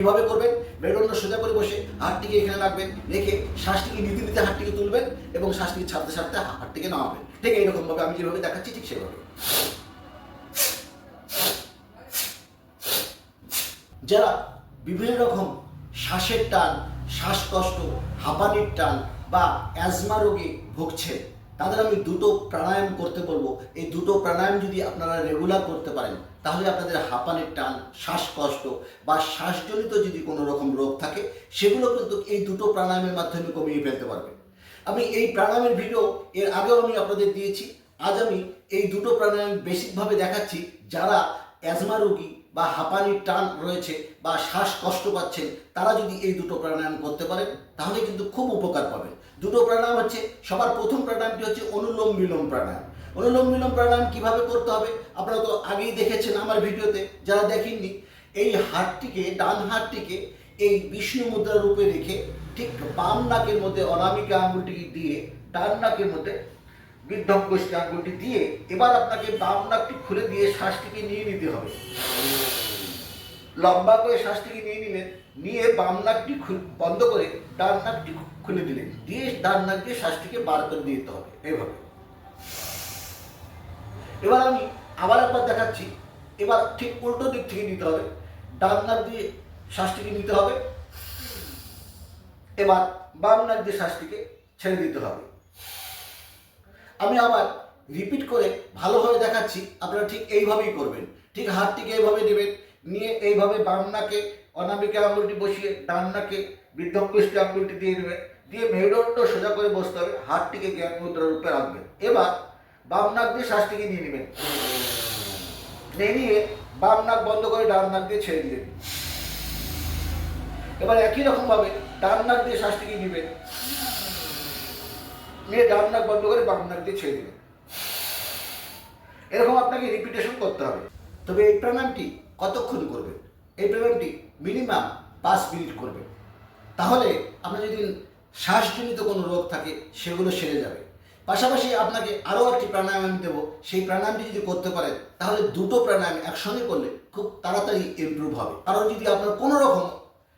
কীভাবে করবেন? মেরুদণ্ড সোজা করে বসে হাতটিকে এখানে রাখবেন, রেখে শ্বাসটিকে নিতে নিতে হাতটিকে তুলবেন এবং শ্বাসটিকে ছাড়তে ছাড়তে হাতটিকে নামাবেন। ঠিক এইরকম ভাবে আমি যেভাবে দেখাচ্ছি, ঠিক সেভাবে। যারা বিভিন্ন রকম শ্বাসের টান, শ্বাসকষ্ট, হাঁপানির টান বা অ্যাজমা রোগে ভুগছেন, তাদের আমি দুটো প্রাণায়াম করতে বলব। এই দুটো প্রাণায়াম যদি আপনারা রেগুলার করতে পারেন, তাহলে আপনাদের হাঁপানির টান, শ্বাসকষ্ট বা শ্বাসজনিত যদি কোনো রকম রোগ থাকে, সেগুলো কিন্তু এই দুটো প্রাণায়ামের মাধ্যমে কমিয়ে ফেলতে পারবে। আমি এই প্রাণায়ামের ভিডিও এর আগেও আমি আপনাদের দিয়েছি, আজ আমি এই দুটো প্রাণায়াম বেসিকভাবে দেখাচ্ছি যারা অ্যাজমা রোগী বা হাঁপানির টান রয়েছে বা শ্বাস কষ্ট পাচ্ছেন, তারা যদি এই দুটো প্রাণায়াম করতে পারেন, তাহলে কিন্তু খুব উপকার পাবেন। দুটো প্রাণায়াম হচ্ছে, সবার প্রথম প্রাণায়ামটি হচ্ছে অনুলোম বিলোম প্রাণায়াম। অনুলোম বিলোম প্রাণায়াম কীভাবে করতে হবে, আপনারা তো আগেই দেখেছেন আমার ভিডিওতে, যারা দেখেননি, এই হাতটিকে, ডান হাতটিকে এই বিষ্ণু মুদ্রা রূপে রেখে ঠিক বাম নাকের মধ্যে অনামিকা আঙুলটি দিয়ে, ডান নাকের মধ্যে বৃদ্ধক গোষ্ঠী আঙুলটি দিয়ে, এবার আপনাকে বাম নাকটি খুলে দিয়ে শ্বাসটিকে নিয়ে নিতে হবে। লম্বা করে শ্বাসটিকে নিয়ে নিলেন, নিয়ে বাম নাকটি বন্ধ করে ডান নাকটি খুলে দিলেন, দিয়ে ডান নাক দিয়ে শ্বাসটিকে বার করে দিতে হবে, এইভাবে। এবার আমি আবার একবার দেখাচ্ছি। এবার ঠিক উল্টো দিক থেকে নিতে হবে। ডান নাক দিয়ে শ্বাসটিকে নিতে হবে। এবার বাম নাক দিয়ে শ্বাসটিকে ছেড়ে দিতে হবে। আমি আবার রিপিট করে ভালোভাবে দেখাচ্ছি। আপনারা ঠিক এইভাবেই করবেন। ঠিক হাতটিকে এইভাবে নেবেন। নিয়ে এইভাবে বাম নাকে অনামিকা আঙুলটি বসিয়ে ডান নাকে বৃদ্ধকুষ্টি আঙুলটি দিয়ে নেবেন। দিয়ে মেরুদণ্ড সোজা করে বসতে হবে। হাতটিকে জ্ঞান মুদ্রা রূপে রাখবেন। এবার বাম নাক দিয়ে শ্বাসটিকে নিয়ে নেবেন নিয়ে নিয়ে বাম নাক বন্ধ করে ডান নাক দিয়ে ছেড়ে দিলেন। এবার একই রকম ভাবে ডান নাক দিয়ে শ্বাসটিকে নেবেন নিয়ে ডান নাক বন্ধ করে বাম নাক দিয়ে ছেড়ে দিবেন এরকম আপনাকে রিপিটেশন করতে হবে। তবে এই প্রাণায়ামটি কতক্ষণ করবেন? এই প্রাণায়ামটি মিনিমাম পাঁচ মিনিট করবেন। তাহলে আপনার যদি শ্বাসজনিত কোনো রোগ থাকে, সেগুলো সেরে যাবে। পাশাপাশি আপনাকে আরও একটি প্রাণায়াম আমি দেবো। সেই প্রাণায়ামটি যদি করতে পারেন, তাহলে দুটো প্রাণায়াম একসঙ্গে করলে খুব তাড়াতাড়ি ইমপ্রুভ হবে। কারণ যদি আপনার কোনো রকম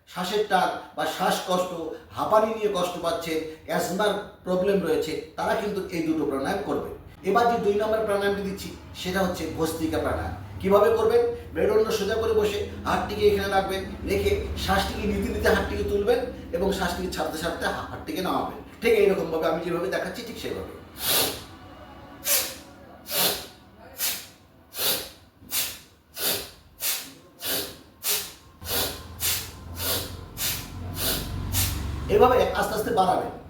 শ্বাসের টান বা শ্বাসকষ্ট, হাঁপানি নিয়ে কষ্ট পাচ্ছে অ্যাজমার প্রবলেম রয়েছে, তারা কিন্তু এই দুটো প্রাণায়াম করবে। এবার যে দুই নম্বর প্রাণায়ামটি দিচ্ছি, সেটা হচ্ছে ভস্তিকা প্রাণায়াম। কীভাবে করবেন? মেরুদণ্ড সোজা করে বসে হাতটিকে এখানে রাখবেন, রেখে শ্বাসটিকে নিতে নিতে হাতটিকে তুলবেন এবং শ্বাসটিকে ছাড়তে ছাড়তে হাতটিকে নামাবেন। ঠিক এইরকমভাবে আমি যেভাবে দেখাচ্ছি ঠিক সেভাবে। এভাবে আস্তে আস্তে বাড়াবেন।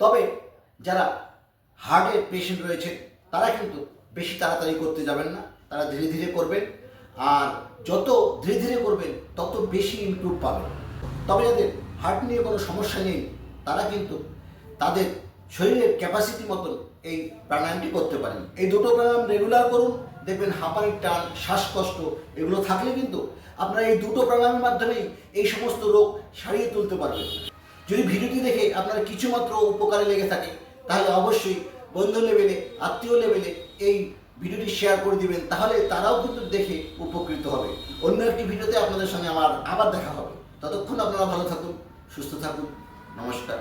তবে যারা হার্টের পেশেন্ট রয়েছে, তারা কিন্তু বেশি তাড়াতাড়ি করতে যাবেন না। তারা ধীরে ধীরে করবেন। আর যত ধীরে ধীরে করবেন, তত বেশি ইমপ্রুভ পাবেন। তবে যাদের হার্ট নিয়ে কোনো সমস্যা নেই, তারা কিন্তু তাদের শরীরের ক্যাপাসিটি মতন এই প্রাণায়ামটি করতে পারেন। এই দুটো প্রাণায়াম রেগুলার করুন, দেখবেন হাঁপানির টান, শ্বাসকষ্ট, এগুলো থাকলে কিন্তু আপনারা এই দুটো প্রাণায়ামের মাধ্যমেই এই সমস্ত রোগ সারিয়ে তুলতে পারবেন। যদি ভিডিওটি দেখে আপনার কিছুমাত্র উপকারে লেগে থাকে, তাহলে অবশ্যই বন্ধু লেভেলে, আত্মীয় লেভেলে এই ভিডিওটি শেয়ার করে দিবেন, তাহলে তারাও কিন্তু দেখে উপকৃত হবে। অন্য একটি ভিডিওতে আপনাদের সঙ্গে আমার আবার দেখা হবে। ততক্ষণ আপনারা ভালো থাকুন, সুস্থ থাকুন, নমস্কার।